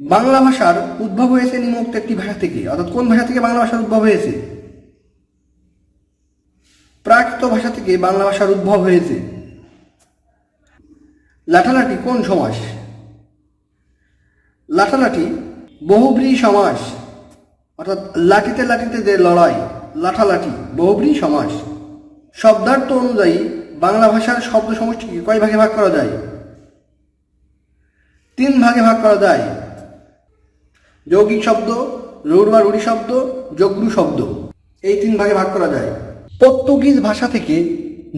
বাংলা ভাষার উদ্ভব হয়েছে নিম্নোক্ত একটি ভাষা থেকে। অর্থাৎ কোন ভাষা থেকে বাংলা ভাষার উদ্ভব হয়েছে? প্রাকৃত ভাষা থেকে বাংলা ভাষার উদ্ভব হয়েছে। লাঠালাঠি কোন সমাস? লাঠালাঠি বহুব্রী সমাস। অর্থাৎ লাঠিতে লাঠিতে যে লড়াই, লাঠালাঠি বহুব্রী সমাস। শব্দার্থ অনুযায়ী বাংলা ভাষার শব্দ সমষ্টিকে কয় ভাগে ভাগ করা যায়? তিন ভাগে ভাগ করা যায়। যৌগিক শব্দ রৌড় বা রুড়ি শব্দ যজ্ঞ শব্দ। এই তিন ভাগে ভাগ করা যায়। পর্তুগিজ ভাষা থেকে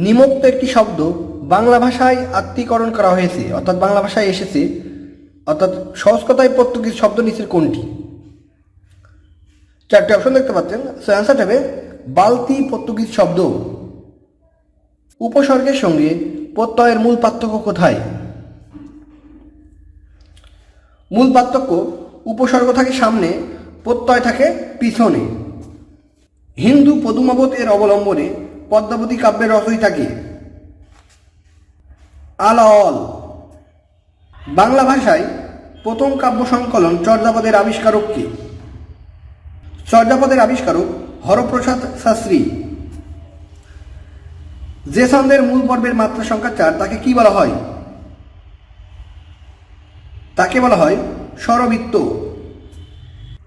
নিমক্ত একটি শব্দ বাংলা ভাষায় আত্মীকরণ করা হয়েছে, অর্থাৎ বাংলা ভাষায় এসেছে, অর্থাৎ সহজ কথায় পর্তুগিজ শব্দ নিচের কোনটি? চারটি অপশন দেখতে পাচ্ছেন। সো অ্যান্সার হবে বালতি পর্তুগিজ শব্দ। উপসর্গের সঙ্গে প্রত্যয়ের মূল পার্থক্য কোথায়? মূল পার্থক্য উপসর্গ থাকে সামনে, প্রত্যয় থাকে পিছনে। হিন্দু পদুমাবত এর অবলম্বনে পদ্মাবতী কাব্যের রচয়িতাকে আলাল বাংলা ভাষায় প্রথম কাব্য সংকলন চর্যাপদের আবিষ্কারককে চর্যাপদের আবিষ্কারক হরপ্রসাদ শাস্ত্রী। যে ছন্দের মূল পর্বের মাত্রা সংখ্যা চার, তাকে কি বলা হয়? তাকে বলা হয় স্বরবৃত্ত।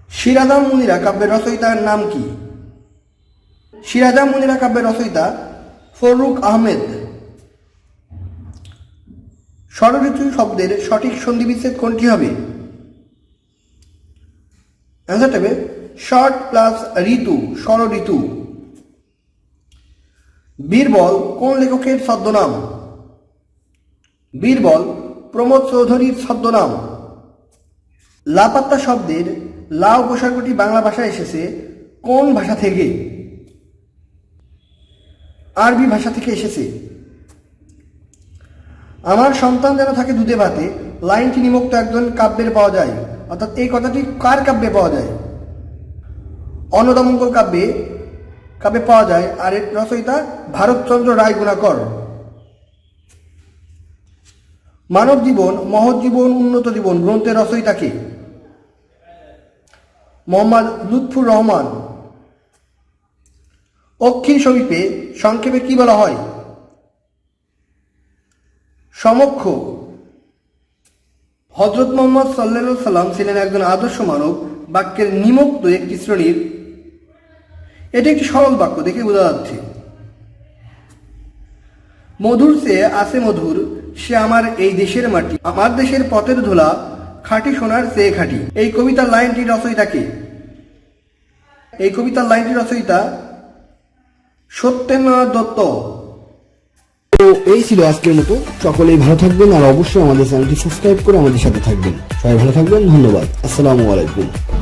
সিরাজাম মুনিরা কাব্যের রচয়িতার নাম কি? সিরাজাম মুনিরা কাব্যের রচয়িতা ফরুক আহমেদ। ষড়ঋতু শব্দের সঠিক সন্ধিবিচ্ছেদ কোনটি হবে? অ্যান্সার হবে শর্ট প্লাস ঋতু ষড় ঋতু বীরবল, কোন লেখকের ছদ্মনাম? বীরবল, প্রমোদ চৌধুরীর ছদ্মনাম। লাপাত্তা শব্দের লা উপসর্গটি বাংলা ভাষায় এসেছে কোন ভাষা থেকে? আরবি ভাষা থেকে এসেছে। আমার সন্তান যেন থাকে দুধে ভাতে লাইনটি নিমুক্ত একজন কাব্যের পাওয়া যায়। অর্থাৎ এই কথাটি কার কাব্যে পাওয়া যায়? অন্নদামঙ্গল কাব্যে কাব্যে পাওয়া যায় আর এর রচয়িতা ভারতচন্দ্র রায় গুণাকর মানব জীবন, মহৎ জীবন, উন্নত জীবন গ্রন্থের রচয়িতাকে মোহাম্মদ লুৎফুর রহমান। অক্ষির সমীপে সংক্ষেপে কি বলা হয়? সমক্ষ। হজরত মোহাম্মদ সাল্লা সাল্লাম ছিলেন একজন আদর্শ মানব, বাক্যের নিমুক্ত একটি শ্রেণির। এটি একটি সরল বাক্য দেখে বোঝা যাচ্ছে। মধুর সে আছে মধুর, সে আমার এই দেশের মাটি, আমার দেশের পথের ধুলা খাঁটি সোনার চেয়ে খাঁটি। এই কবিতার লাইনটি রচয়িতা কে? এই কবিতার লাইনটি রচয়িতা সত্যেন্দ্রনাথ দত্ত। তো এই ছিল আজকের মতো। সকলেই ভালো থাকবেন আর অবশ্যই আমাদের চ্যানেলটি সাবস্ক্রাইব করে আমাদের সাথে থাকবেন। সবাই ভালো থাকবেন, ধন্যবাদ। আসসালামু আলাইকুম।